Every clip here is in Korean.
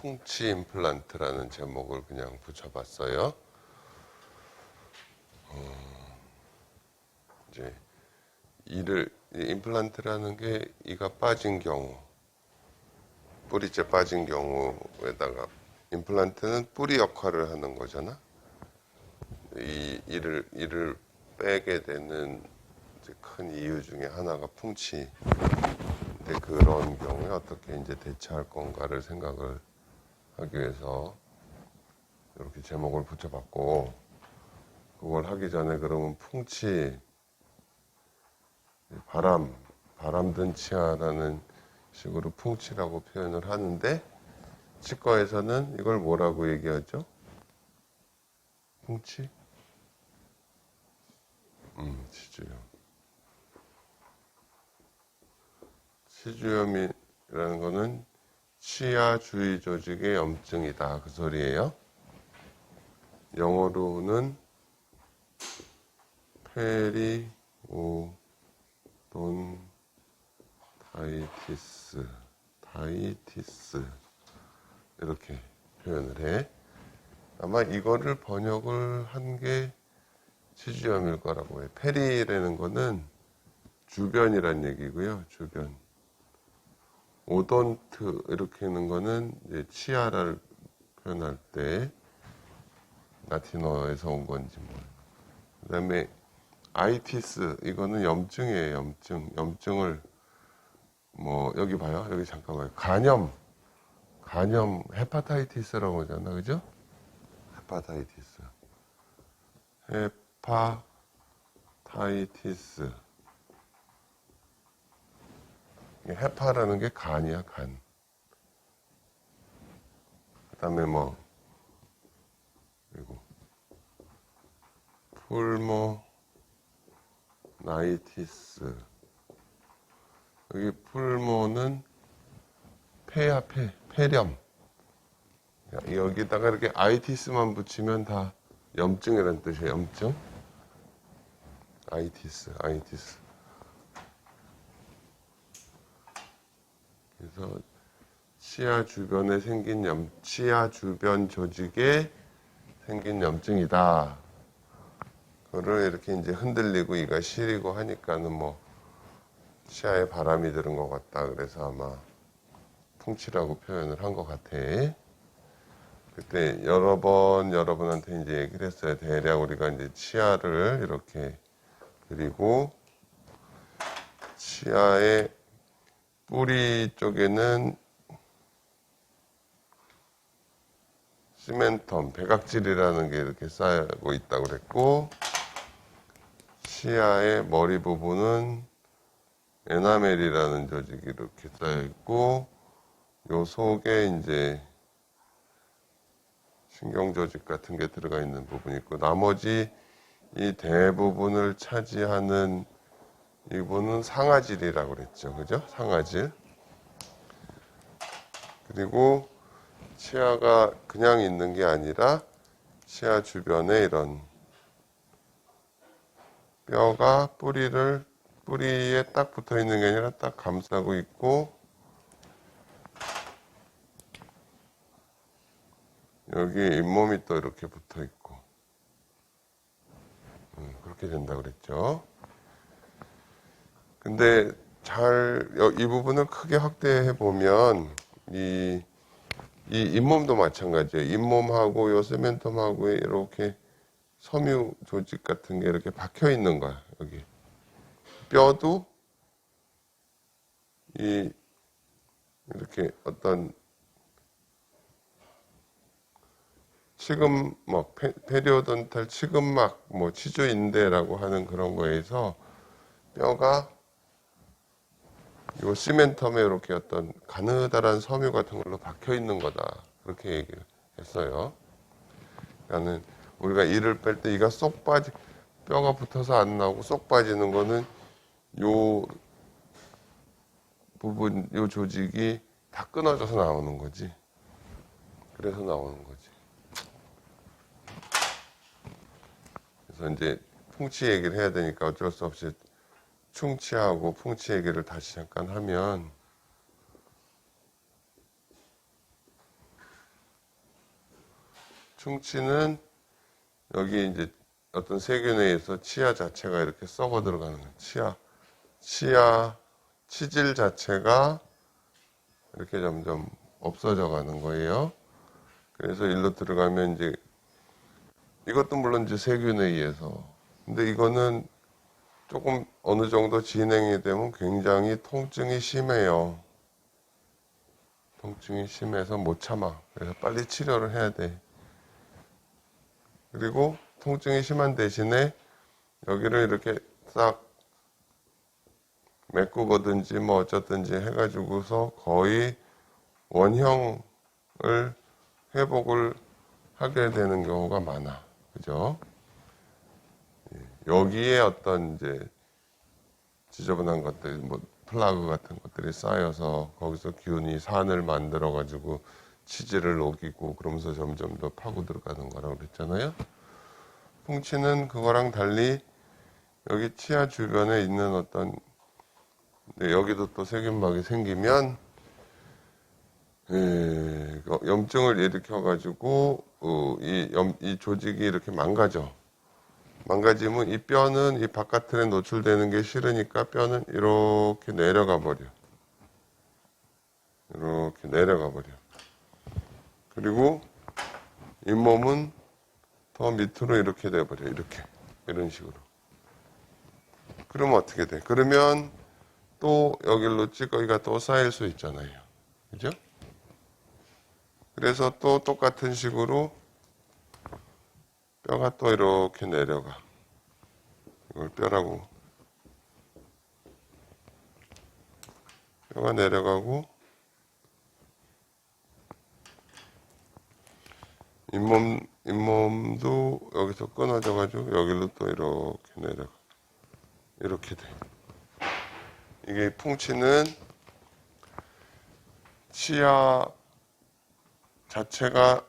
풍치 임플란트라는 제목을 그냥 붙여봤어요. 어, 이제 이를 이 임플란트라는 게 이가 빠진 경우, 뿌리째 빠진 경우에다가 임플란트는 뿌리 역할을 하는 거잖아. 이 이를 이를 빼게 되는 큰 이유 중에 하나가 풍치. 그런 경우에 어떻게 이제 대처할 건가를 생각을 하기 위해서 이렇게 제목을 붙여봤고 그걸 하기 전에 그러면 풍치 바람 바람 든 치아라는 식으로 풍치라고 표현을 하는데 치과에서는 이걸 뭐라고 얘기하죠? 풍치? 음, 치주염. 치주염이라는 거는 치아 주위 조직의 염증이다. 그 소리예요. 영어로는 페리오돈타이티스, 다이티스 이렇게 표현을 해. 아마 이거를 번역을 한 게 치주염일 거라고 해. 페리라는 거는 주변이란 얘기고요. 주변. 오돈트 이렇게 하는 거는 이제 치아를 표현할 때 라틴어에서 온 건지 뭐. 그다음에 아이티스 이거는 염증이에요. 염증. 염증을 뭐 여기 봐요. 여기 잠깐만요. 간염. 간염 헤파타이티스라고 하잖아. 그죠? 헤파타이티스. 헤파타이티스. 헤파라는 게 간이야, 간. 그 다음에 뭐, 그리고, 풀모, 나이티스. 여기 풀모는 폐야, 폐, 폐렴. 여기다가 이렇게 아이티스만 붙이면 다 염증이라는 뜻이에요, 염증. 아이티스, 아이티스. 그래서 치아 주변에 생긴 염, 치아 주변 조직에 생긴 염증이다. 그거를 이렇게 이제 흔들리고 이가 시리고 하니까는 뭐 치아에 바람이 들은 것 같다. 그래서 아마 풍치라고 표현을 한 것 같아. 그때 여러 번 여러분한테 이제 얘기를 했어요. 대략 우리가 이제 치아를 이렇게 그리고 치아의 뿌리 쪽에는 시멘텀, 백악질이라는 게 이렇게 쌓이고 있다고 그랬고, 치아의 머리 부분은 에나멜이라는 조직이 이렇게 쌓여 있고, 요 속에 이제 신경 조직 같은 게 들어가 있는 부분이 있고, 나머지 이 대부분을 차지하는 이분은 상아질이라고 그랬죠. 그죠? 상아질. 그리고 치아가 그냥 있는 게 아니라 치아 주변에 이런 뼈가 뿌리를 뿌리에 딱 붙어 있는 게 아니라 딱 감싸고 있고 여기 잇몸이 또 이렇게 붙어 있고 음, 그렇게 된다 그랬죠. 근데 잘 이 부분을 크게 확대해 보면 이, 이 잇몸도 마찬가지예요. 잇몸하고 요 세멘텀하고 이렇게 섬유 조직 같은 게 이렇게 박혀 있는 거야. 여기 뼈도 이 이렇게 어떤 치금 뭐 페, 페리오돈탈 치근막 뭐 치주 인대라고 하는 그런 거에서 뼈가 요 시멘텀에 이렇게 어떤 가느다란 섬유 같은 걸로 박혀 있는 거다. 그렇게 얘기를 했어요. 그러니까는 우리가 이를 뺄 때 이가 쏙 빠지, 뼈가 붙어서 안 나오고 쏙 빠지는 거는 요 부분, 요 조직이 다 끊어져서 나오는 거지. 그래서 나오는 거지. 그래서 이제 풍치 얘기를 해야 되니까 어쩔 수 없이 충치하고 풍치 얘기를 다시 잠깐 하면 충치는 여기 이제 어떤 세균에 의해서 치아 자체가 이렇게 썩어 들어가는 거예요. 치아, 치아, 치질 자체가 이렇게 점점 없어져 가는 거예요. 그래서 일로 들어가면 이제 이것도 물론 이제 세균에 의해서. 근데 이거는 조금 어느 정도 진행이 되면 굉장히 통증이 심해요. 통증이 심해서 못 참아. 그래서 빨리 치료를 해야 돼. 그리고 통증이 심한 대신에 여기를 이렇게 싹 메꾸거든지 뭐 어쩌든지 해가지고서 거의 원형을 회복을 하게 되는 경우가 많아. 그죠? 예, 여기에 어떤 이제 지저분한 것들, 뭐 플라그 같은 것들이 쌓여서 거기서 균이 산을 만들어 가지고 치질을 녹이고 그러면서 점점 더 파고 들어가는 거라고 그랬잖아요. 풍치는 그거랑 달리 여기 치아 주변에 있는 어떤 네, 여기도 또 세균막이 생기면 예, 그 염증을 일으켜 가지고 어, 이, 염, 이 조직이 이렇게 망가져. 망가지면 이 뼈는 이 바깥에 노출되는 게 싫으니까 뼈는 이렇게 내려가 버려. 이렇게 내려가 버려. 그리고 이 몸은 더 밑으로 이렇게 돼 버려. 이렇게. 이런 식으로. 그러면 어떻게 돼? 그러면 또 여기로 찌꺼기가 또 쌓일 수 있잖아요. 그죠? 그래서 또 똑같은 식으로 뼈가 또 이렇게 내려가. 이걸 뼈라고. 뼈가 내려가고, 잇몸, 잇몸도 여기서 끊어져가지고, 여기로 또 이렇게 내려가. 이렇게 돼. 이게 풍치는 치아 자체가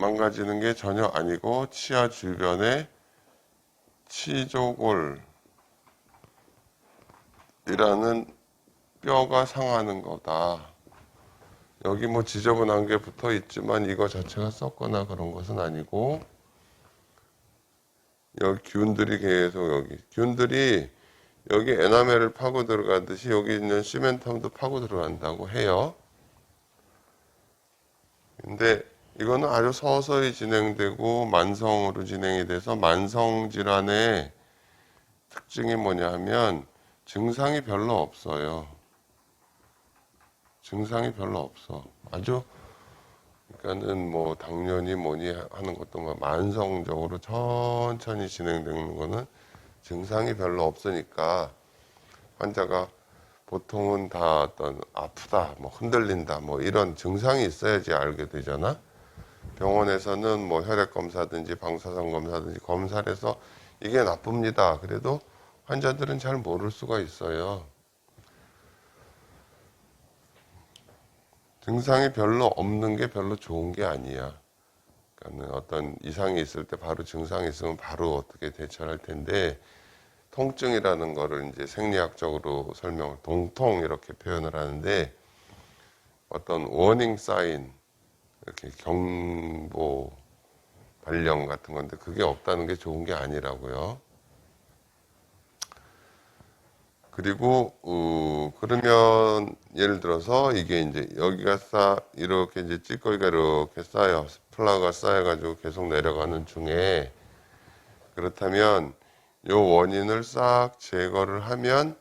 망가지는 게 전혀 아니고 치아 주변에 치조골이라는 뼈가 상하는 거다. 여기 뭐 지저분한 게 붙어 있지만 이거 자체가 썩거나 그런 것은 아니고 여기 균들이 계속 여기 균들이 여기 에나멜을 파고 들어가듯이 여기 있는 시멘텀도 파고 들어간다고 해요. 근데 이거는 아주 서서히 진행되고 만성으로 진행이 돼서 만성 질환의 특징이 뭐냐 하면 증상이 별로 없어요. 증상이 별로 없어. 아주 그러니까는 뭐 당연히 뭐니 하는 것도 뭐 만성적으로 천천히 진행되는 거는 증상이 별로 없으니까 환자가 보통은 다 어떤 아프다, 뭐 흔들린다, 뭐 이런 증상이 있어야지 알게 되잖아. 병원에서는 뭐 혈액 검사든지 방사선 검사든지 검사를 해서 이게 나쁩니다. 그래도 환자들은 잘 모를 수가 있어요. 증상이 별로 없는 게 별로 좋은 게 아니야. 그러니까 어떤 이상이 있을 때 바로 증상이 있으면 바로 어떻게 대처할 텐데 통증이라는 거를 이제 생리학적으로 설명을 동통 이렇게 표현을 하는데 어떤 워닝 사인 이렇게 경보 발령 같은 건데 그게 없다는 게 좋은 게 아니라고요. 그리고 어, 그러면 예를 들어서 이게 이제 여기가 쌓 이렇게 이제 찌꺼기가 이렇게 쌓여 플라가 쌓여가지고 계속 내려가는 중에 그렇다면 요 원인을 싹 제거를 하면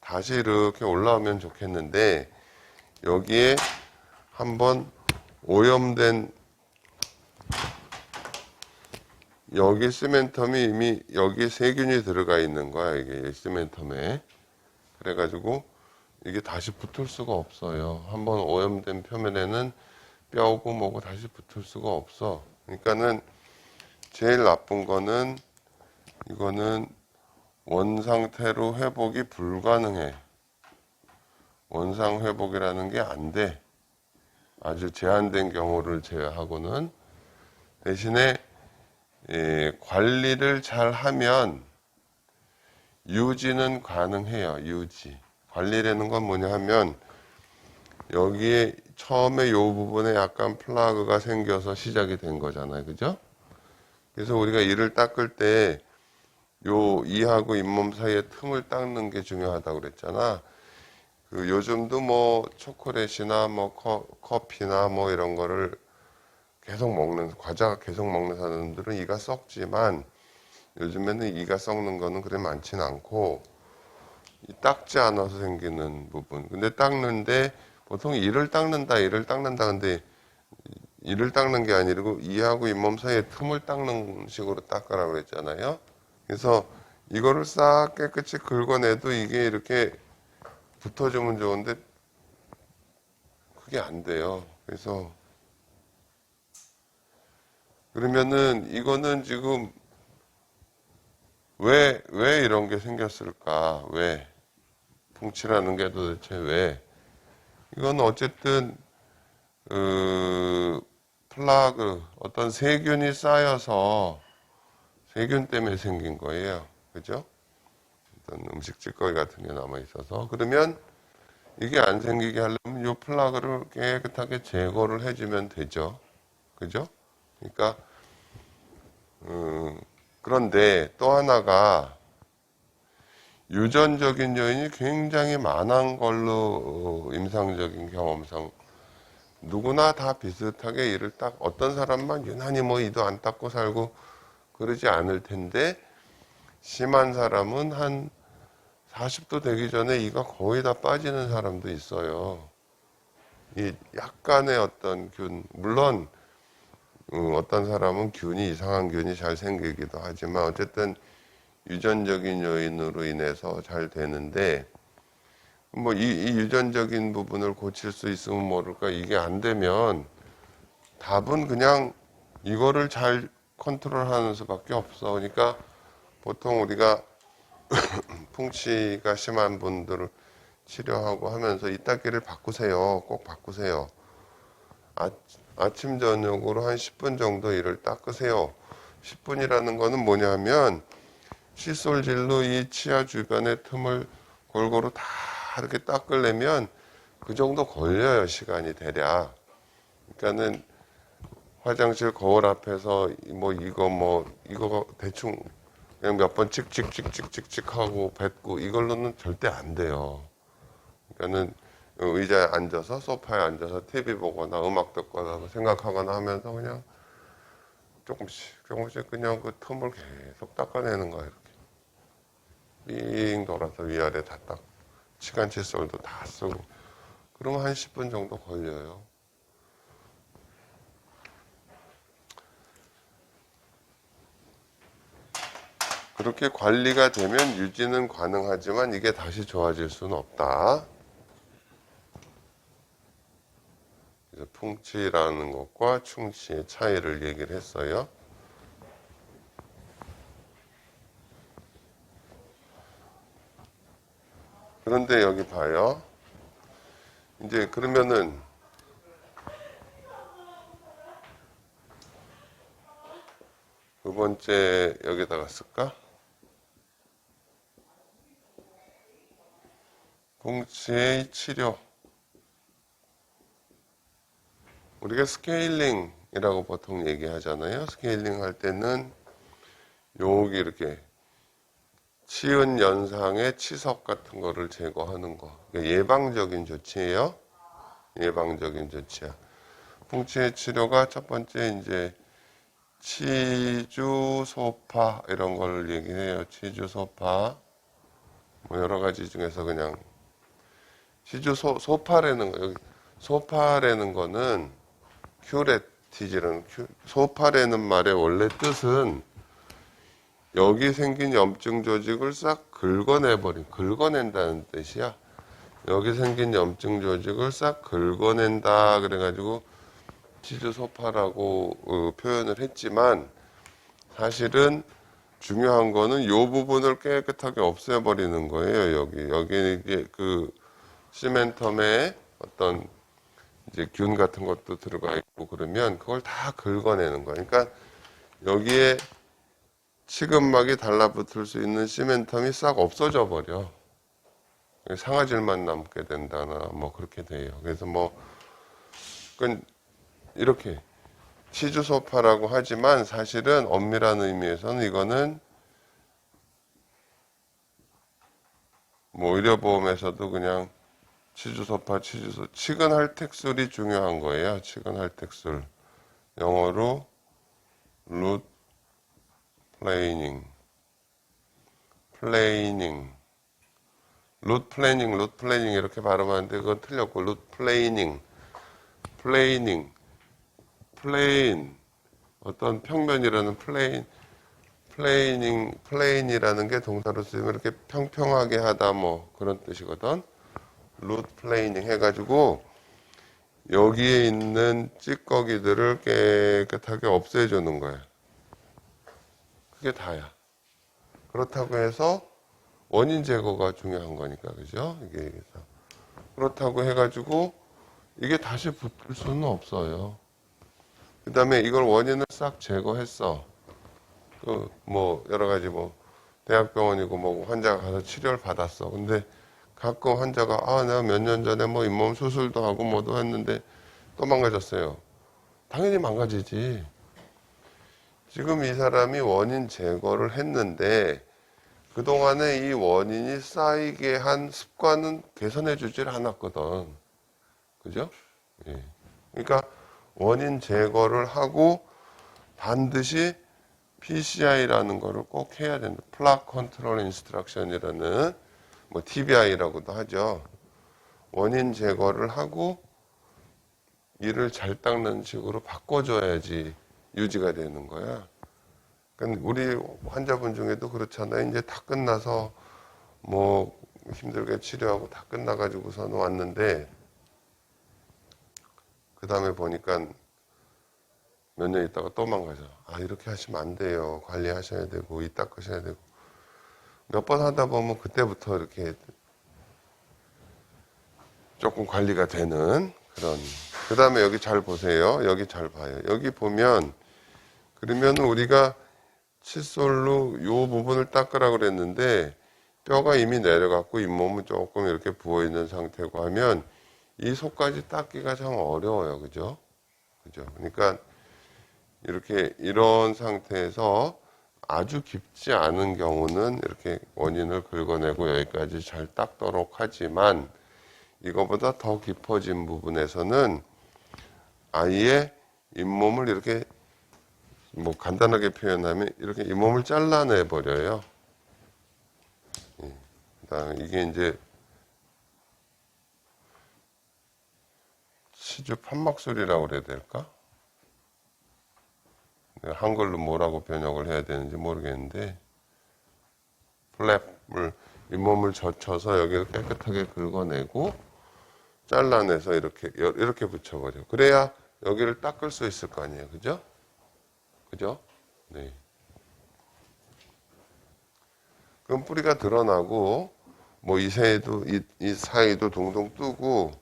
다시 이렇게 올라오면 좋겠는데 여기에 한번 오염된 여기 시멘텀이 이미 여기에 세균이 들어가 있는 거야 이게 시멘텀에. 그래가지고 이게 다시 붙을 수가 없어요. 한번 오염된 표면에는 뼈고 뭐고 다시 붙을 수가 없어. 그러니까는 제일 나쁜 거는 이거는 원 상태로 회복이 불가능해. 원상 회복이라는 게 안 돼. 아주 제한된 경우를 제외하고는 대신에 예, 관리를 잘 하면 유지는 가능해요. 유지. 관리라는 건 뭐냐 하면 여기에 처음에 요 부분에 약간 플라그가 생겨서 시작이 된 거잖아요. 그죠? 그래서 우리가 이를 닦을 때 요 이하고 잇몸 사이에 틈을 닦는 게 중요하다고 그랬잖아. 그 요즘도 뭐 초콜릿이나 뭐 커, 커피나 뭐 이런 거를 계속 먹는 과자 계속 먹는 사람들은 이가 썩지만 요즘에는 이가 썩는 거는 그래 많진 않고 이 닦지 않아서 생기는 부분. 근데 닦는데 보통 이를 닦는다, 이를 닦는다. 근데 이를 닦는 게 아니고 이하고 잇몸 사이에 틈을 닦는 식으로 닦으라고 그랬잖아요. 그래서 이거를 싹 깨끗이 긁어내도 이게 이렇게 붙어주면 좋은데 그게 안 돼요. 그래서 그러면은 이거는 지금 왜, 왜 이런 게 생겼을까? 왜? 풍치라는 게 도대체 왜? 이건 어쨌든, 그, 플라그, 어떤 세균이 쌓여서 세균 때문에 생긴 거예요. 그죠? 어떤 음식 찌꺼기 같은 게 남아 있어서. 그러면 이게 안 생기게 하려면 이 플라그를 깨끗하게 제거를 해주면 되죠. 그죠? 그러니까, 음, 그런데 또 하나가 유전적인 요인이 굉장히 많은 걸로 어, 임상적인 경험상 누구나 다 비슷하게 이를 딱 어떤 사람만 유난히 뭐 이도 안 닦고 살고 그러지 않을 텐데 심한 사람은 한 40도 되기 전에 이가 거의 다 빠지는 사람도 있어요. 이 약간의 어떤 균 물론 음, 어떤 사람은 균이 이상한 균이 잘 생기기도 하지만 어쨌든 유전적인 요인으로 인해서 잘 되는데 뭐이 유전적인 부분을 고칠 수 있으면 모를까 이게 안 되면 답은 그냥 이거를 잘 컨트롤하는 수밖에 없어. 그러니까 보통 우리가 풍치가 심한 분들을 치료하고 하면서 이따기를 바꾸세요. 꼭 바꾸세요. 아, 아침 저녁으로 한 10분 정도 이를 닦으세요. 10분이라는 거는 뭐냐면 칫솔질로 이 치아 주변의 틈을 골고루 다 이렇게 닦으려면 그 정도 걸려요 시간이 대략. 그러니까는 화장실 거울 앞에서 뭐 이거 뭐 이거 대충 그냥 몇 번 찍찍찍찍찍찍 하고 뱉고 이걸로는 절대 안 돼요. 그러니까는 의자에 앉아서 소파에 앉아서 TV 보거나 음악 듣거나 뭐 생각하거나 하면서 그냥 조금씩 조금씩 그냥 그 틈을 계속 닦아내는 거야 이렇게 빙 돌아서 위아래 다 닦고 시간 칫솔도 다 쓰고 그러면 한 10분 정도 걸려요. 그렇게 관리가 되면 유지는 가능하지만 이게 다시 좋아질 수는 없다. 그래서 풍치라는 것과 충치의 차이를 얘기를 했어요. 그런데 여기 봐요. 이제 그러면은 두 번째 여기다가 쓸까? 풍치의 치료. 우리가 스케일링이라고 보통 얘기하잖아요. 스케일링 할 때는 여기 이렇게 치은 연상의 치석 같은 거를 제거하는 거. 예방적인 조치예요. 예방적인 조치야. 풍치의 치료가 첫 번째 이제 치주 소파 이런 걸 얘기해요. 치주 소파. 뭐 여러 가지 중에서 그냥 치주 소, 소파라는 거 여기 소파라는 거는 큐레티지라는 큐, 소파라는 말의 원래 뜻은 여기 생긴 염증 조직을 싹 긁어내버린, 긁어낸다는 뜻이야. 여기 생긴 염증 조직을 싹 긁어낸다. 그래가지고 치주소파라고 어, 표현을 했지만 사실은 중요한 거는 이 부분을 깨끗하게 없애버리는 거예요. 여기 여기 이게 그 시멘텀에 어떤 이제 균 같은 것도 들어가 있고 그러면 그걸 다 긁어내는 거예요. 그러니까 여기에 치근막이 달라붙을 수 있는 시멘텀이 싹 없어져 버려. 상아질만 남게 된다나 뭐 그렇게 돼요. 그래서 뭐 그건 이렇게 치주 소파라고 하지만 사실은 엄밀한 의미에서는 이거는 뭐 의료보험에서도 그냥 치주소파, 치주소, 치근 할택술이 중요한 거예요. 치근 할택술. 영어로 룻 플레이닝, 플레이닝, 룻 플레이닝, 룻 플레이닝 이렇게 발음하는데 그건 틀렸고. 룻 플레이닝, 플레이닝, 플레인 어떤 평면이라는 플레인 플레이닝 플레인이라는 게 동사로 쓰면 이렇게 평평하게 하다 뭐 그런 뜻이거든. 루트 플레이닝 해가지고 여기에 있는 찌꺼기들을 깨끗하게 없애주는 거야. 그게 다야. 그렇다고 해서 원인 제거가 중요한 거니까 그죠? 이게 그래서 그렇다고 해가지고 이게 다시 붙을 수는 없어요. 그 다음에 이걸 원인을 싹 제거했어. 그 뭐 여러 가지 뭐 대학병원이고 뭐 환자가 가서 치료를 받았어. 근데 가끔 환자가 아 내가 몇 년 전에 뭐 잇몸 수술도 하고 뭐도 했는데 또 망가졌어요. 당연히 망가지지. 지금 이 사람이 원인 제거를 했는데 그동안에 이 원인이 쌓이게 한 습관은 개선해 주질 않았거든. 그죠? 예. 그러니까 원인 제거를 하고 반드시 PCI라는 거를 꼭 해야 된다. 플락 컨트롤 인스트럭션이라는 뭐 TBI라고도 하죠. 원인 제거를 하고 이를 잘 닦는 식으로 바꿔줘야지 유지가 되는 거야. 그러니까 우리 환자분 중에도 그렇잖아요. 이제 다 끝나서 뭐 힘들게 치료하고 다 끝나가지고서는 왔는데 그 다음에 보니까 몇 년 있다가 또 망가져. 아, 이렇게 하시면 안 돼요. 관리하셔야 되고, 이 닦으셔야 되고. 몇 번 하다 보면 그때부터 이렇게 조금 관리가 되는 그런. 그 다음에 여기 잘 보세요. 여기 잘 봐요. 여기 보면, 그러면 우리가 칫솔로 요 부분을 닦으라 그랬는데, 뼈가 이미 내려갔고, 잇몸은 조금 이렇게 부어 있는 상태고 하면, 이 속까지 닦기가 참 어려워요. 그죠? 그죠? 그러니까, 이렇게 이런 상태에서 아주 깊지 않은 경우는 이렇게 원인을 긁어내고 여기까지 잘 닦도록 하지만 이거보다 더 깊어진 부분에서는 아예 잇몸을 이렇게 뭐 간단하게 표현하면 이렇게 잇몸을 잘라내 버려요. 예. 이게 이제 치주 판막술이라고 그래야 될까? 한글로 뭐라고 번역을 해야 되는지 모르겠는데 플랩을 잇몸을 젖혀서 여기를 깨끗하게 긁어내고 잘라내서 이렇게 이렇게 붙여버려. 그래야 여기를 닦을 수 있을 거 아니에요, 그죠? 그죠? 네. 그럼 뿌리가 드러나고 뭐 이 사이도 이, 이 사이도 동동 뜨고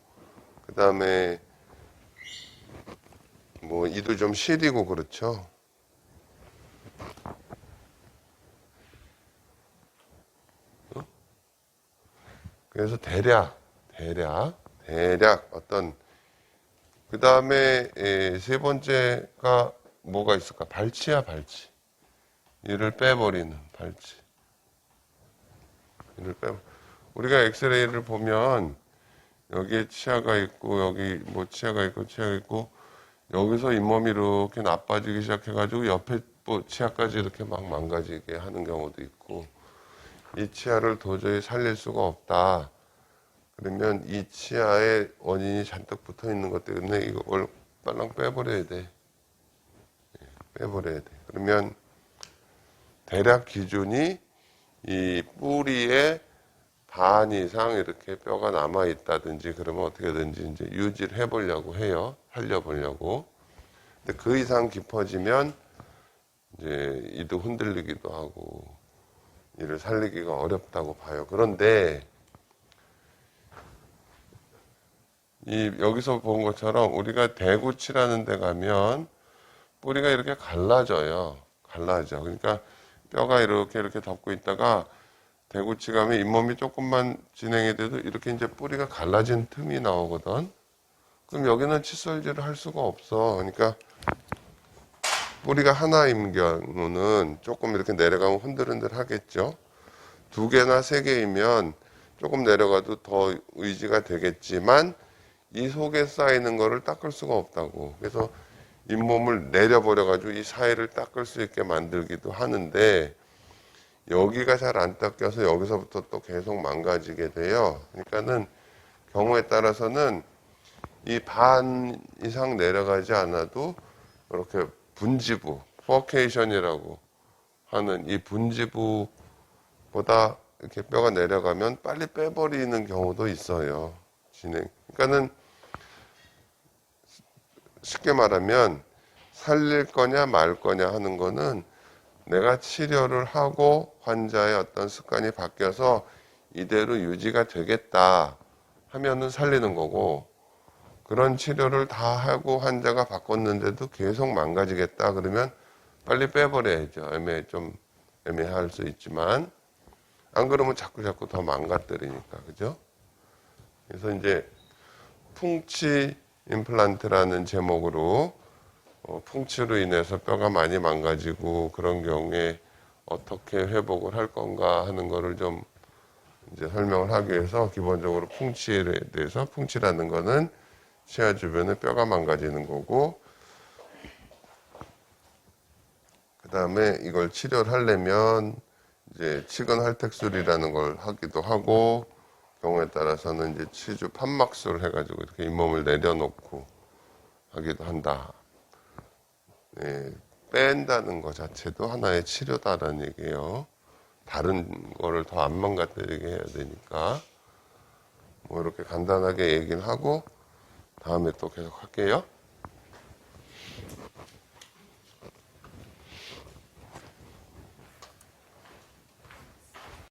그 다음에 뭐 이도 좀 시리고 그렇죠. 그래서 대략, 대략, 대략 어떤 그 다음에 세 번째가 뭐가 있을까? 발치야 발치. 이를 빼버리는 발치. 이를 빼. 우리가 엑스레이를 보면 여기에 치아가 있고 여기 뭐 치아가 있고 치아가 있고 여기서 잇몸이 이렇게 나빠지기 시작해가지고 옆에 뭐 치아까지 이렇게 막 망가지게 하는 경우도 있고 이 치아를 도저히 살릴 수가 없다. 그러면 이 치아에 원인이 잔뜩 붙어 있는 것 때문에 이걸 빨랑 빼버려야 돼. 예, 빼버려야 돼. 그러면 대략 기준이 이 뿌리에 반 이상 이렇게 뼈가 남아 있다든지 그러면 어떻게든지 이제 유지를 해보려고 해요. 살려보려고. 근데 그 이상 깊어지면 이제 이도 흔들리기도 하고 이를 살리기가 어렵다고 봐요. 그런데 이 여기서 본 것처럼 우리가 대구치라는 데 가면 뿌리가 이렇게 갈라져요. 갈라져. 그러니까 뼈가 이렇게 이렇게 덮고 있다가 대구치감이 잇몸이 조금만 진행이 돼도 이렇게 이제 뿌리가 갈라진 틈이 나오거든. 그럼 여기는 칫솔질을 할 수가 없어. 그러니까 뿌리가 하나인 경우는 조금 이렇게 내려가면 흔들흔들 하겠죠. 두 개나 세 개이면 조금 내려가도 더 의지가 되겠지만 이 속에 쌓이는 거를 닦을 수가 없다고. 그래서 잇몸을 내려버려 가지고 이 사이를 닦을 수 있게 만들기도 하는데 여기가 잘 안 닦여서 여기서부터 또 계속 망가지게 돼요. 그러니까는 경우에 따라서는 이 반 이상 내려가지 않아도 이렇게 분지부, 포케이션이라고 하는 이 분지부보다 이렇게 뼈가 내려가면 빨리 빼버리는 경우도 있어요. 진행. 그러니까는 쉽게 말하면 살릴 거냐 말 거냐 하는 거는 내가 치료를 하고 환자의 어떤 습관이 바뀌어서 이대로 유지가 되겠다 하면은 살리는 거고 그런 치료를 다 하고 환자가 바꿨는데도 계속 망가지겠다 그러면 빨리 빼버려야죠. 애매 좀 애매할 수 있지만 안 그러면 자꾸 자꾸 더 망가뜨리니까 그죠? 그래서 이제 풍치 임플란트라는 제목으로 어, 풍치로 인해서 뼈가 많이 망가지고 그런 경우에 어떻게 회복을 할 건가 하는 거를 좀 이제 설명을 하기 위해서 기본적으로 풍치에 대해서 풍치라는 거는 치아 주변에 뼈가 망가지는 거고 그 다음에 이걸 치료를 하려면 이제 치근 할택술이라는 걸 하기도 하고 경우에 따라서는 이제 치주 판막술 해가지고 이렇게 잇몸을 내려놓고 하기도 한다. 네, 뺀다는 것 자체도 하나의 치료다라는 얘기예요. 다른 거를 더 안 망가뜨리게 해야 되니까 뭐 이렇게 간단하게 얘기를 하고 다음에 또 계속 할게요.